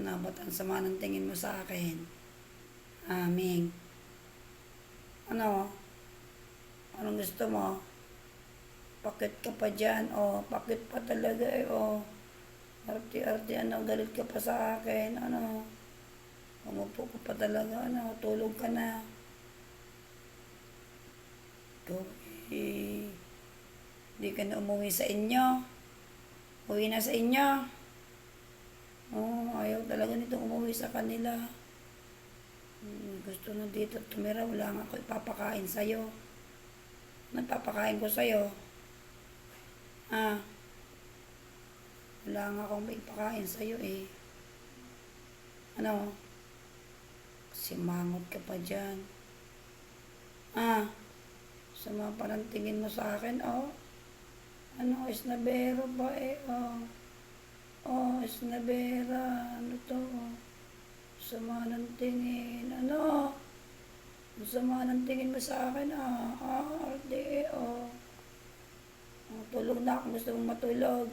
Ano, ba't ang sama ng tingin mo sa akin? Aming. Ano? Anong gusto mo? Pakit ka pa dyan, o. Pakit pa talaga, eh, o. Arte-arte, ano, galit ka pa sa akin, ano. Umupo ka pa talaga, ano, tulog ka na. Ikaw, eh, di ka na umuwi sa inyo. Uwi na sa inyo. Talaga nito umuwi sa kanila. Hmm, gusto na dito tumira, wala nga ako ipapakain sa'yo. Nagpapakain ko sa'yo. Ah, wala nga akong ipakain sa'yo eh. Ano? Simangot ka pa dyan. Ah, sama pa ng tingin mo sa akin, oh. Ano, isnabero ba eh, oh. Oh, isnabera, ano to. Sama ng tingin, ano? Sama ng tingin mo sa akin, ah. Ah, arte, eh, oh. Tulog na ako, gusto mong matulog.